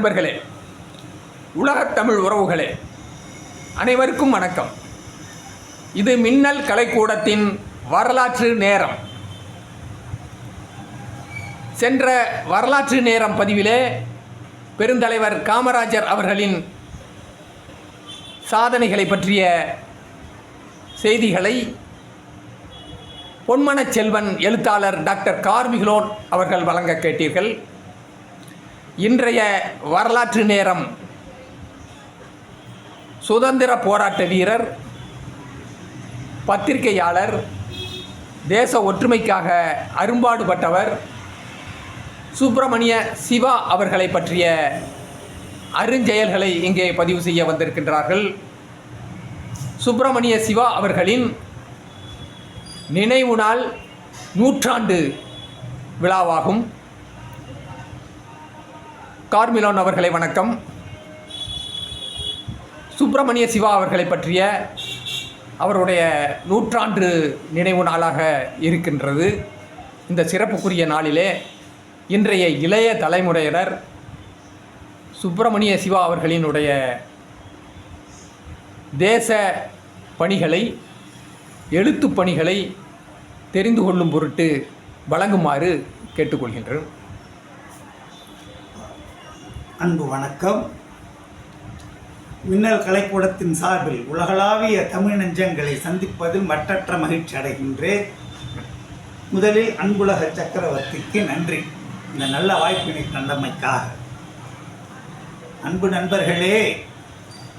நண்பர்களே உலகத் தமிழ் உறவுகளே அனைவருக்கும் வணக்கம். இது மின்னல் கலைக்கூடத்தின் வரலாற்று நேரம். சென்ற வரலாற்று நேரம் பதிவிலே பெருந்தலைவர் காமராஜர் அவர்களின் சாதனைகளை பற்றிய செய்திகளை பொன்மனச் செல்வன் எழுத்தாளர் டாக்டர் கார்மிகிலோன் அவர்கள் வழங்க கேட்டீர்கள். இன்றைய வரலாற்று நேரம். சுதந்திர போராட்ட வீரர் பத்திரிகையாளர் தேச ஒற்றுமைக்காக அரும்பாடுபட்டவர் சுப்பிரமணிய சிவா அவர்களை பற்றிய அருஞ்செயல்களை இங்கே பதிவு செய்ய வந்திருக்கின்றார்கள். சுப்பிரமணிய சிவா அவர்களின் நினைவு நாள் நூற்றாண்டு விழாவாகும். கார்மிலோன் அவர்களை வணக்கம். சுப்பிரமணிய சிவா அவர்களை பற்றிய அவருடைய நூற்றாண்டு நினைவு நாளாக இருக்கின்றது. இந்த சிறப்புக்குரிய நாளிலே இன்றைய இளைய தலைமுறையினர் சுப்பிரமணிய சிவா அவர்களினுடைய தேச பணிகளை எழுத்துப் பணிகளை தெரிந்து கொள்ளும் பொருட்டு வழங்குமாறு கேட்டுக்கொள்கின்றேன் அன்பு வணக்கம். மின்னல் கலைக்கூடத்தின் சார்பில் உலகளாவிய தமிழ் நெஞ்சங்களை சந்திப்பதில் மற்றற்ற மகிழ்ச்சி அடைகின்றேன். முதலில் அன்புலக சக்கரவர்த்திக்கு நன்றி. இந்த நல்ல வாய்ப்பினை தந்தமைக்காக. அன்பு நண்பர்களே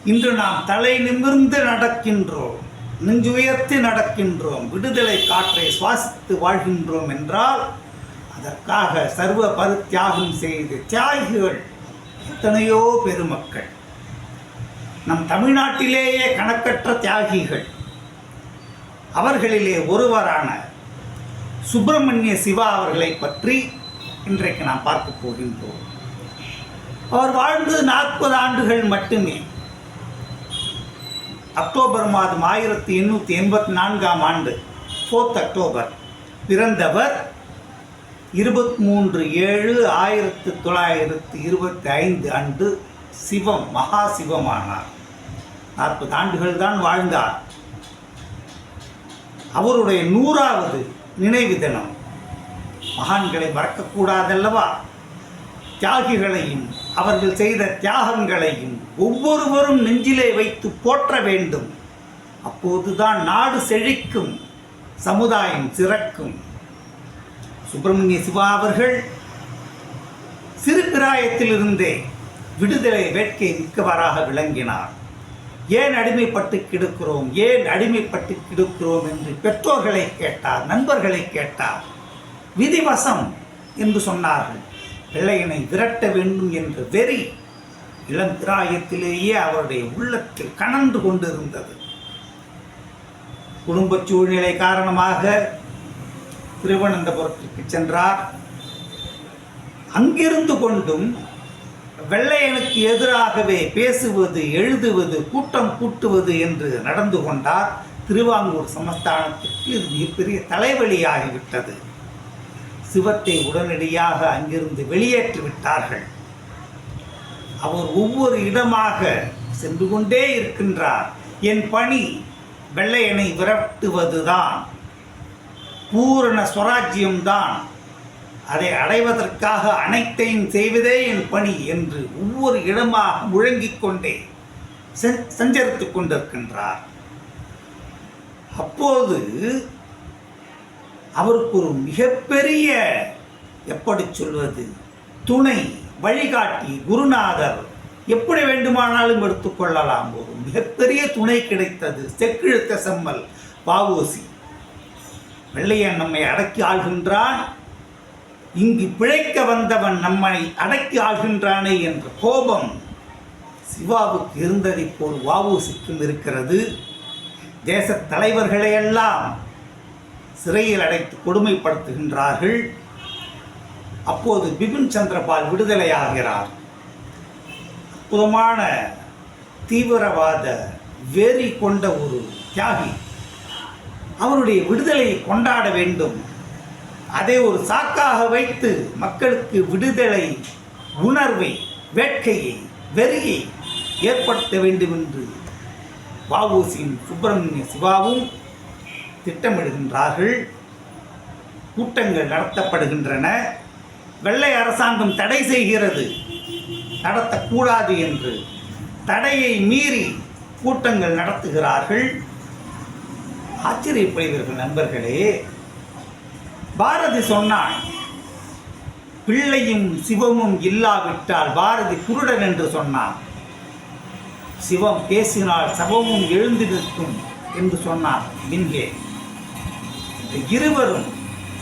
இன்று நாம் தலை நிமிர்ந்து நடக்கின்றோம். நெஞ்சுயர்த்தி நடக்கின்றோம். விடுதலை காற்றை சுவாசித்து வாழ்கின்றோம் என்றால் அதற்காக சர்வ பருத்தியாகம் செய்து தியாகிகள் எத்தனையோ பெருமக்கள். நம் தமிழ்நாட்டிலேயே கணக்கற்ற தியாகிகள். அவர்களிலே ஒருவரான சுப்பிரமணிய சிவா அவர்களை பற்றி இன்றைக்கு நாம் பார்க்க போகின்றோம். அவர் வாழ்ந்து நாற்பது ஆண்டுகள் மட்டுமே. அக்டோபர் மாதம் ஆயிரத்தி எண்ணூற்றி எண்பத்தி நான்காம் ஆண்டு ஃபோர்த் அக்டோபர் பிறந்தவர் இருபத்தி மூன்று ஏழு ஆயிரத்து தொள்ளாயிரத்து இருபத்தி ஐந்து அன்று சிவம் மகா சிவமானார் நாற்பது ஆண்டுகள் தான் வாழ்ந்தார். அவருடைய நூறாவது நினைவு தினம். மகான்களை மறக்கக்கூடாதல்லவா? தியாகிகளையும் அவர்கள் செய்த தியாகங்களையும் ஒவ்வொருவரும் நெஞ்சிலே வைத்து போற்ற வேண்டும். அப்போதுதான் நாடு செழிக்கும் சமுதாயம் சிறக்கும். சுப்பிரமணிய சிவா அவர்கள் சிறு பிராயத்திலிருந்தே விடுதலை வேட்கை மிக்கவராக விளங்கினார். ஏன் அடிமைப்பட்டு கிடக்கிறோம்? ஏன் அடிமைப்பட்டு கிடக்கிறோம் என்று பெற்றோர்களை கேட்டார் நண்பர்களை கேட்டார். விதிவசம் என்று சொன்னார்கள். பிள்ளையனை விரட்ட வேண்டும் என்ற வெறி இளம் பிராயத்திலேயே அவருடைய உள்ளத்தில் கனந்து கொண்டிருந்தது. குடும்ப சூழ்நிலை காரணமாக திருவனந்தபுரத்திற்கு சென்றார். அங்கிருந்து கொண்டும் வெள்ளையனுக்கு எதிராகவே பேசுவது எழுதுவது கூட்டம் கூட்டுவது என்று நடந்து கொண்டார். திருவாங்கூர் சமஸ்தானத்திற்கு இது மிகப்பெரிய தலைவலியாகிவிட்டது. சிவத்தை உடனடியாக அங்கிருந்து வெளியேற்றி விட்டார்கள். அவர் ஒவ்வொரு இடமாக சென்று கொண்டே இருக்கின்றார். என் பணி வெள்ளையனை விரட்டுவதுதான். பூரண சுவராஜ்யம்தான் அதை அடைவதற்காக அனைத்தையும் செய்வதே என் பணி என்று ஒவ்வொரு இடமாக முழங்கிக் கொண்டே சென்- சஞ்சரித்துக் கொண்டிருக்கின்றார். அப்போது அவருக்கு ஒரு மிகப்பெரிய எப்படி சொல்வது துணை வழிகாட்டி குருநாதர் எப்படி வேண்டுமானாலும் எடுத்துக்கொள்ளலாம் ஒரு மிகப்பெரிய துணை கிடைத்தது செக்கிழுத்த செம்மல் பாவோசி வெள்ளையன் நம்மை அடக்கி ஆள்கின்றான். இங்கு பிழைக்க வந்தவன் நம்மை அடக்கி ஆள்கின்றானே என்ற கோபம் சிவாவுக்கு இருந்ததைப் போல் வாவூசிக்கும் இருக்கிறது. தேசத் தலைவர்களையெல்லாம் சிறையில் அடைத்து கொடுமைப்படுத்துகின்றார்கள். அப்போது பிபின் சந்திரபால் விடுதலையாகிறார் அற்புதமான தீவிரவாத வெறி கொண்ட ஒரு தியாகி அவருடைய விடுதலையை கொண்டாட வேண்டும். அதை ஒரு சாக்காக வைத்து மக்களுக்கு விடுதலை உணர்வை வேட்கையை வெறியை ஏற்படுத்த வேண்டும் என்று வஉசியும் சுப்பிரமணிய சிவாவும் திட்டமிடுகின்றார்கள். கூட்டங்கள் நடத்தப்படுகின்றன. வெள்ளை அரசாங்கம் தடை செய்கிறது. நடத்தக்கூடாது என்று தடையை மீறி கூட்டங்கள் நடத்துகிறார்கள். ஆச்சரியப்படுவீர்கள் நண்பர்களே பாரதி சொன்னான் பிள்ளையும் சிவமும் இல்லாவிட்டால் பாரதி குருடன் என்று சொன்னான். சிவம் பேசினால் சபமும் எழுந்து நிற்கும் என்று சொன்னார் மின்கே இருவரும்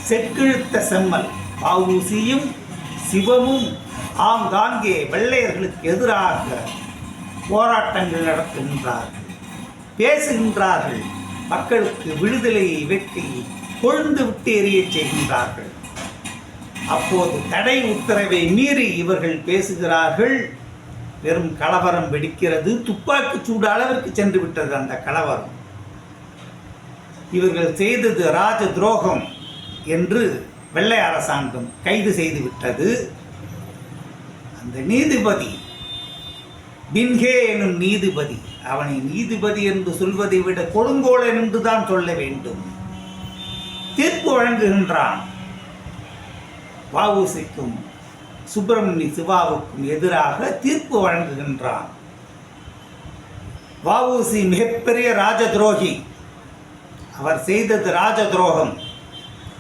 செக்கிழுத்த செம்மல் பாவூசியும் சிவமும் ஆங்காங்கே வெள்ளையர்களுக்கு எதிராக போராட்டங்கள் நடத்துகின்றார்கள் பேசுகின்றார்கள். மக்களுக்கு விடுதலையை வெட்டி கொழுந்து விட்டு எறியச் செய்கின்றார்கள். அப்போது தடை உத்தரவை மீறி இவர்கள் பேசுகிறார்கள். வெறும் கலவரம் வெடிக்கிறது. துப்பாக்கி சூடு அளவிற்கு சென்று விட்டது அந்த கலவரம். இவர்கள் செய்தது ராஜ துரோகம் என்று வெள்ளை அரசாங்கம் கைது செய்து விட்டது. அந்த நீதிபதி பின்ஹே எனும் நீதிபதி அவனை நீதிபதி என்று சொல்வதை விட கொடுங்கோளன் என்று தான் சொல்ல வேண்டும். தீர்ப்பு வழங்குகின்றான். வஉசிக்கும் சுப்பிரமணிய சிவாவுக்கும் எதிராக தீர்ப்பு வழங்குகின்றான். வஉசி மிகப்பெரிய ராஜ துரோகி அவர் செய்தது ராஜ துரோகம்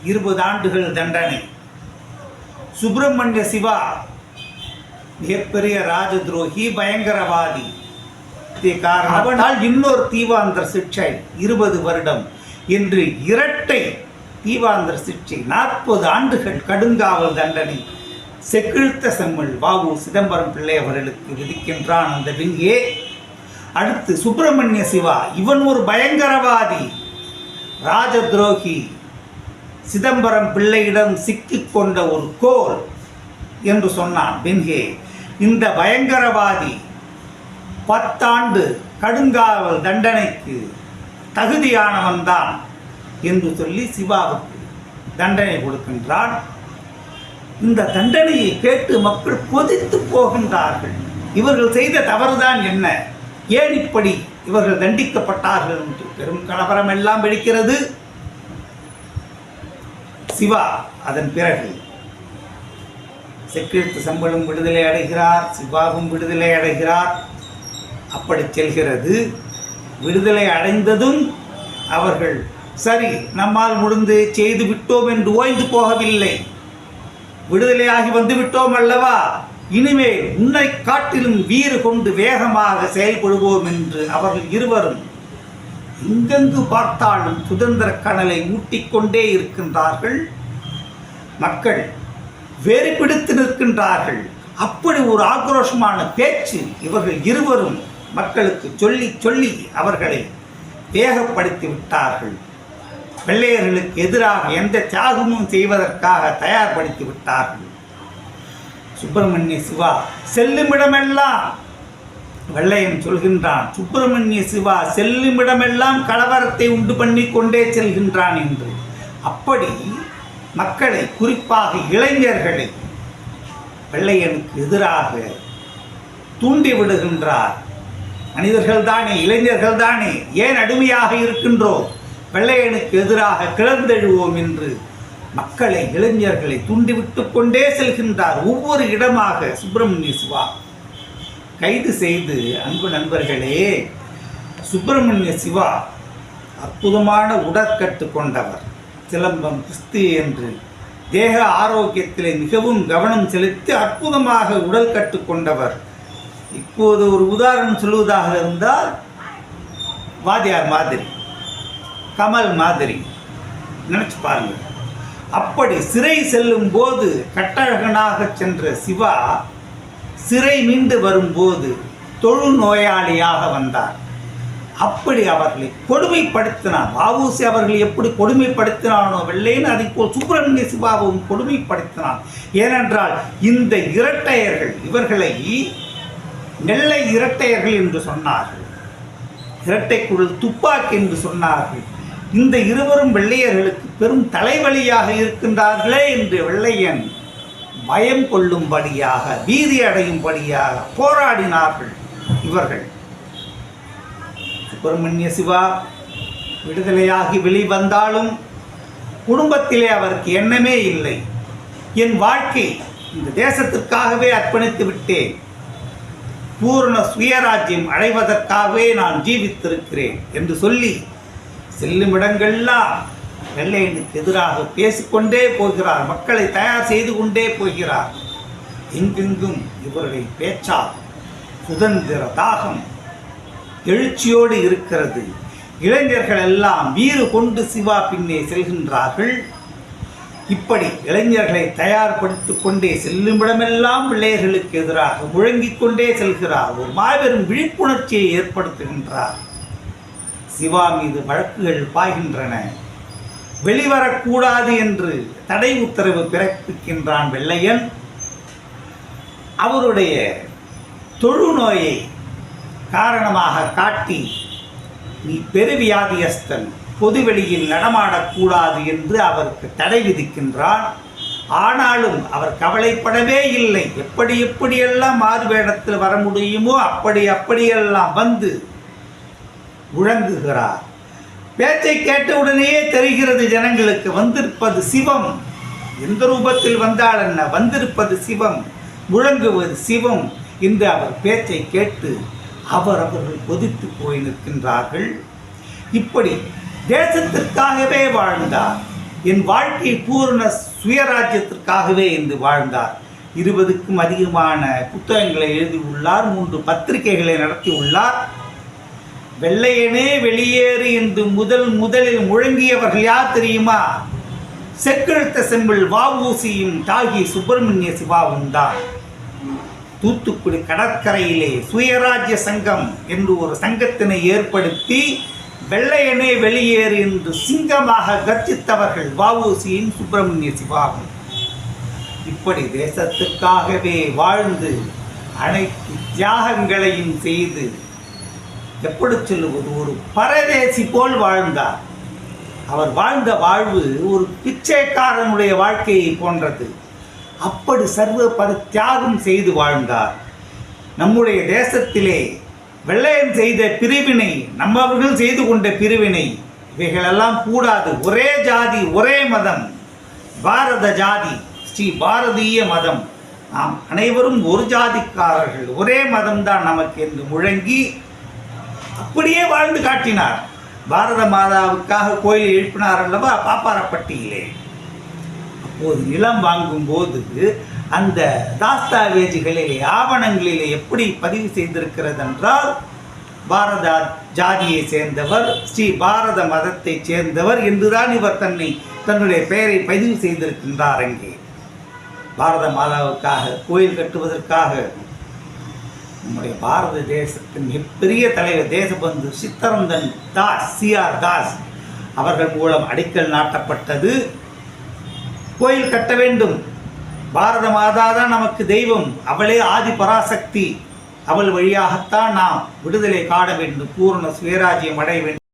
இருபது ஆண்டுகள் தண்டனை. சுப்பிரமணிய சிவா மிகப்பெரிய ராஜ துரோகி பயங்கரவாதி. காரணத்தால் இன்னொரு தீவாந்தர் சிக்ஷை இருபது வருடம். என்று இரட்டை தீவாந்தர் சிக்ஷை நாற்பது ஆண்டுகள் கடுங்காவல் தண்டனை. செக்கிழுத்த செம்மல் வாவு சிதம்பரம் பிள்ளை அவர்களுக்கு விதிக்கின்றான் அந்த விங்கே. அடுத்து சுப்பிரமணிய சிவா இவன் ஒரு பயங்கரவாதி. ராஜ துரோகி சிதம்பரம் பிள்ளையிடம் சிக்கிக் கொண்ட ஒரு கோல் என்று சொன்னான் பின்ஹே இந்த பயங்கரவாதி பத்தாண்டு கடுங்காவல் தண்டனைக்கு தகுதியானவன் தான் என்று சொல்லி சிவாவுக்கு தண்டனை கொடுக்கின்றான். இந்த தண்டனையை கேட்டு மக்கள் கொதித்து போகின்றார்கள். இவர்கள் செய்த தவறுதான் என்ன? ஏன் இப்படி இவர்கள் தண்டிக்கப்பட்டார்கள் என்று பெரும் கலவரம் எல்லாம் வெடிக்கிறது. சிவா அதன் பிறகு செக்கிழுத்து சம்பளம் விடுதலை அடைகிறார் சிவாவும் விடுதலை அடைகிறார். அப்படி செல்கிறது. விடுதலை அடைந்ததும் அவர்கள் சரி நம்மால் முடிந்து செய்து விட்டோம் என்று ஓய்ந்து போகவில்லை. விடுதலையாகி வந்து விட்டோம் அல்லவா? இனிமேல் உன்னை காட்டிலும் வீறு கொண்டு வேகமாக செயல்படுவோம் என்று அவர்கள் இருவரும் எங்கெங்கு பார்த்தாலும் சுதந்திர கனலை ஊட்டிக்கொண்டே இருக்கின்றார்கள். மக்கள் வெறி பிடித்து நிற்கின்றார்கள். அப்படி ஒரு ஆக்ரோஷமான பேச்சு இவர்கள் இருவரும் மக்களுக்கு சொல்லி சொல்லி அவர்களை வேகப்படுத்தி விட்டார்கள். வெள்ளையர்களுக்கு எதிராக எந்த தியாகமும் செய்வதற்காக தயார்படுத்தி விட்டார்கள். சுப்பிரமணிய சிவா செல்லுமிடமெல்லாம் வெள்ளையன் சொல்கின்றான் சுப்பிரமணிய சிவா செல்லுமிடமெல்லாம் கலவரத்தை உண்டு பண்ணி கொண்டே செல்கின்றான் என்று. அப்படி மக்களை குறிப்பாக இளைஞர்களை வெள்ளையனுக்கு எதிராக தூண்டி விடுகின்றார். மனிதர்கள் தானே இளைஞர்கள் தானே ஏன் அடிமையாக இருக்கின்றோம்? வெள்ளையனுக்கு எதிராக கிளர்ந்தெழுவோம் என்று மக்களை இளைஞர்களை தூண்டிவிட்டு கொண்டே செல்கின்றார் ஒவ்வொரு இடமாக சுப்பிரமணிய சிவா கைது செய்து அன்பு நண்பர்களே சுப்பிரமணிய சிவா அற்புதமான உடற்கட்டு கொண்டவர். சிலம்பம் கிறிஸ்து என்று தேக ஆரோக்கியத்திலே மிகவும் கவனம் செலுத்தி அற்புதமாக உடல் கட்டு கொண்டவர். இப்போது ஒரு உதாரணம் சொல்லுவதாக இருந்தால் வாத்தியார் மாதிரி கமல் மாதிரி நினச்சி பாருங்கள் அப்படி சிறை செல்லும் போது கட்டழகனாக சென்ற சிவா சிறை மீண்டு வரும்போது தொழுநோயாளியாக வந்தார். அப்படி அவர்களை கொடுமைப்படுத்தினார். வாவூசி அவர்களை எப்படி கொடுமைப்படுத்தினானோ வெள்ளைன்னு அதை போல் சுப்பிரமணிய சிவாவும் கொடுமைப்படுத்தினான் ஏனென்றால் இந்த இரட்டையர்கள் இவர்களை நெல்லை இரட்டையர்கள் என்று சொன்னார்கள். இரட்டைக்குழல் துப்பாக்கி என்று சொன்னார்கள். இந்த இருவரும் வெள்ளையர்களுக்கு பெரும் தலைவலியாக இருக்கின்றார்களே என்று வெள்ளையன் பயம் கொள்ளும்படியாக பீதி அடையும்படியாக போராடினார்கள் இவர்கள். சுப்பிரமணிய சிவா விடுதலையாகி வெளிவந்தாலும் குடும்பத்திலே அவருக்கு எண்ணமே இல்லை. என் வாழ்க்கை இந்த தேசத்திற்காகவே அர்ப்பணித்து விட்டேன். பூரண சுயராஜ்யம் அடைவதற்காகவே நான் ஜீவித்திருக்கிறேன் என்று சொல்லி செல்லும் இடங்கள்லாம் வெள்ளையனுக்கு எதிராக பேசிக்கொண்டே போகிறார். மக்களை தயார் செய்து கொண்டே போகிறார். எங்கெங்கும் இவருடைய பேச்சால் சுதந்திர தாகம் எழுச்சியோடு இருக்கிறது. இளைஞர்கள் எல்லாம் வீறு கொண்டு சிவா பின்னே செல்கின்றார்கள். இப்படி இளைஞர்களை தயார்படுத்தி கொண்டே செல்லுமிடமெல்லாம் பிள்ளையர்களுக்கு எதிராக முழங்கிக் கொண்டே செல்கிறார் ஒரு மாபெரும் விழிப்புணர்ச்சியை ஏற்படுத்துகின்றார். சிவா மீது வழக்குகள் பாய்கின்றன. வெளிவரக்கூடாது என்று தடை உத்தரவு பிறப்பிக்கின்றான் வெள்ளையன். அவருடைய தொழுநோயை காரணமாக காட்டி நீ பெருவியாதியஸ்தன் பொதுவெளியில் நடமாடக்கூடாது என்று அவருக்கு தடை விதிக்கின்றார் ஆனாலும் அவர் கவலைப்படவே இல்லை. எப்படி எப்படியெல்லாம் மாறு வேடத்தில் வர முடியுமோ அப்படி அப்படியெல்லாம் வந்து உழங்குகிறார் பேச்சை கேட்ட உடனேயே தெரிகிறது ஜனங்களுக்கு வந்திருப்பது சிவம். எந்த ரூபத்தில் வந்தால் என்ன? வந்திருப்பது சிவம். முழங்குவது சிவம். என்று அவர் பேச்சை கேட்டு அவர் அவர்கள் கொதித்து போய் நிற்கின்றார்கள். இப்படி தேசத்திற்காகவே வாழ்ந்தார். என் வாழ்க்கை பூரண சுயராஜ்யத்திற்காகவே என்று வாழ்ந்தார். இருபதுக்கும் அதிகமான புத்தகங்களை எழுதியுள்ளார் மூன்று பத்திரிகைகளை நடத்தியுள்ளார். வெள்ளையனே வெளியேறு என்று முதல் முதலில் முழங்கியவர்கள் யார் தெரியுமா? செக்கெழுத்த செம்பிள் வஉசியும் தாகி சுப்பிரமணிய சிவாவும் தான். தூத்துக்குடி கடற்கரையிலே சுயராஜ்ய சங்கம் என்று ஒரு சங்கத்தினை ஏற்படுத்தி வெள்ளையனே வெளியேறு என்று சிங்கமாக கர்ஜித்தவர்கள் வஉசியும் சுப்பிரமணிய சிவாகும் இப்படி தேசத்துக்காகவே வாழ்ந்து அனைத்து தியாகங்களையும் செய்து எப்படி சொல்லுவது ஒரு பரதேசி போல் வாழ்ந்தார். அவர் வாழ்ந்த வாழ்வு ஒரு பிச்சைக்காரனுடைய வாழ்க்கையை போன்றது. அப்படி சர்வ பர தியாகம் செய்து வாழ்ந்தார். நம்முடைய தேசத்திலே வெள்ளையன் செய்த பிரிவினை நம்மவர்கள் செய்து கொண்ட பிரிவினை இவைகளெல்லாம் கூடாது. ஒரே ஜாதி ஒரே மதம். பாரத ஜாதி ஸ்ரீ பாரதிய மதம். நாம் அனைவரும் ஒரு ஜாதிக்காரர்கள். ஒரே மதம்தான் நமக்கு என்று முழங்கி அப்படியே வாழ்ந்து காட்டினார். பாரத மாதாவுக்காக கோயில் எழுப்பினார் அல்லவா? பாப்பாரப்பட்டியிலே. அப்போது நிலம் வாங்கும்போது அந்த தாஸ்தாவேஜுகளிலே ஆவணங்களிலே எப்படி பதிவு செய்திருக்கிறது என்றால் பாரத ஜாதியை சேர்ந்தவர் ஸ்ரீ பாரத மதத்தை சேர்ந்தவர் என்றுதான் இவர் தன்னை தன்னுடைய பெயரை பதிவு செய்திருக்கின்றார் அங்கே. பாரத மாதாவுக்காக கோயில் கட்டுவதற்காக. நம்முடைய பாரத தேசத்தின் மிகப்பெரிய தலைவர் தேசபந்து சித்தரந்தன் தாஸ் சி ஆர் தாஸ் அவர்கள் மூலம் அடிக்கல் நாட்டப்பட்டது. கோயில் கட்ட வேண்டும். பாரத மாதா தான் நமக்கு தெய்வம். அவளே ஆதி பராசக்தி. அவள் வழியாகத்தான் நாம் விடுதலை காண வேண்டும். பூர்ண சுயராஜ்யம் அடைய வேண்டும்.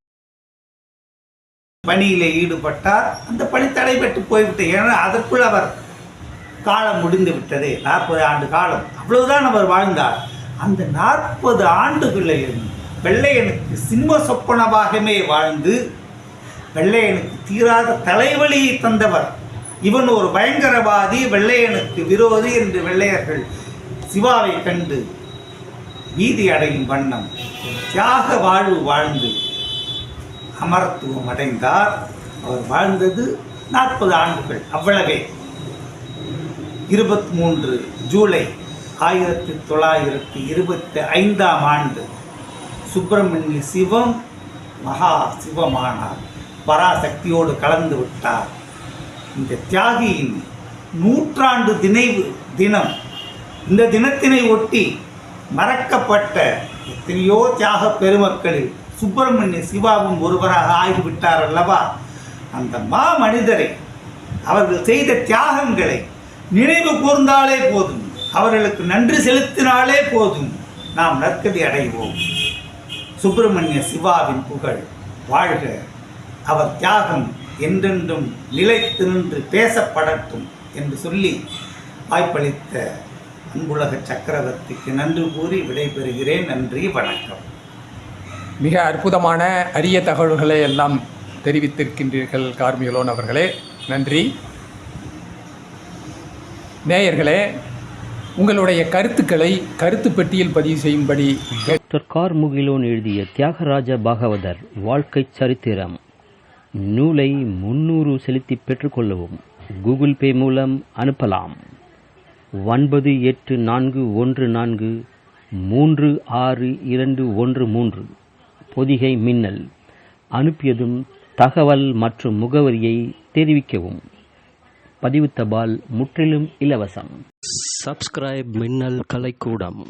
பணியிலே ஈடுபட்டார். அந்த பணி தடைபட்டு போய்விட்டது. ஏன்னா அதற்குள் அவர் காலம் முடிந்து விட்டது. நாற்பது ஆண்டு காலம். அவ்வளவுதான் அவர் வாழ்ந்தார். அந்த நாற்பது ஆண்டுகளிலும் வெள்ளையனுக்கு சிம்ம சொப்பனமாகவே வாழ்ந்து வெள்ளையனுக்கு தீராத தலைவலியை தந்தவர். இவன் ஒரு பயங்கரவாதி வெள்ளையனுக்கு விரோதி என்று வெள்ளையர்கள் சிவாவை கண்டு வீதி அடையும் வண்ணம் தியாக வாழ்வு வாழ்ந்து அமரத்துவம் அடைந்தார். அவர் வாழ்ந்தது நாற்பது ஆண்டுகள் அவ்வளவே. இருபத்தி மூன்று ஜூலை ஆயிரத்தி தொள்ளாயிரத்தி இருபத்தி ஐந்தாம் ஆண்டு சுப்பிரமணிய சிவம் மகா சிவமானார். பராசக்தியோடு கலந்து விட்டார். இந்த தியாகியின் நூற்றாண்டு தினைவு தினம் இந்த தினத்தினை ஒட்டி மறக்கப்பட்ட எத்தனையோ தியாக பெருமக்களில் சுப்பிரமணிய சிவாவும் ஒருவராக ஆகிவிட்டார் அல்லவா? அந்த மா மனிதரை அவர்கள் செய்த தியாகங்களை நினைவு கூர்ந்தாலே போதும் அவர்களுக்கு நன்றி செலுத்தினாலே போதும் நாம் நற்கதி அடைவோம். சுப்பிரமணிய சிவாவின் புகழ் வாழ்க. அவர் தியாகம் என்றென்றும் நிலைத்து நின்று பேசப்படட்டும் என்று சொல்லி வாய்ப்பளித்த அன்புலக சக்கரவர்த்திக்கு நன்றி கூறி விடைபெறுகிறேன். நன்றி வணக்கம். மிக அற்புதமான அரிய தகவல்களை எல்லாம் தெரிவித்திருக்கின்றீர்கள் கார்மிகலோன் அவர்களே. நன்றி. நேயர்களே உங்களுடைய கருத்துக்களை கருத்து பெட்டியில் பதிவு செய்யும்படி டாக்டர் கார்முகிலோன் எழுதிய தியாகராஜ பாகவதர் வாழ்க்கைச் சரித்திரம். நூலை முன்னூறு செலுத்தி பெற்றுக்கொள்ளவும் கூகுள் பே மூலம் அனுப்பலாம். ஒன்பது எட்டு நான்கு ஒன்று நான்கு மூன்று ஆறு இரண்டு ஒன்று மூன்று. பொதிகை மின்னல். அனுப்பியதும் தகவல் மற்றும் முகவரியை தெரிவிக்கவும். பதிவு தபால் முற்றிலும் இலவசம். சப்ஸ்கிரைப் மின்னல் கலைக்கூடம்.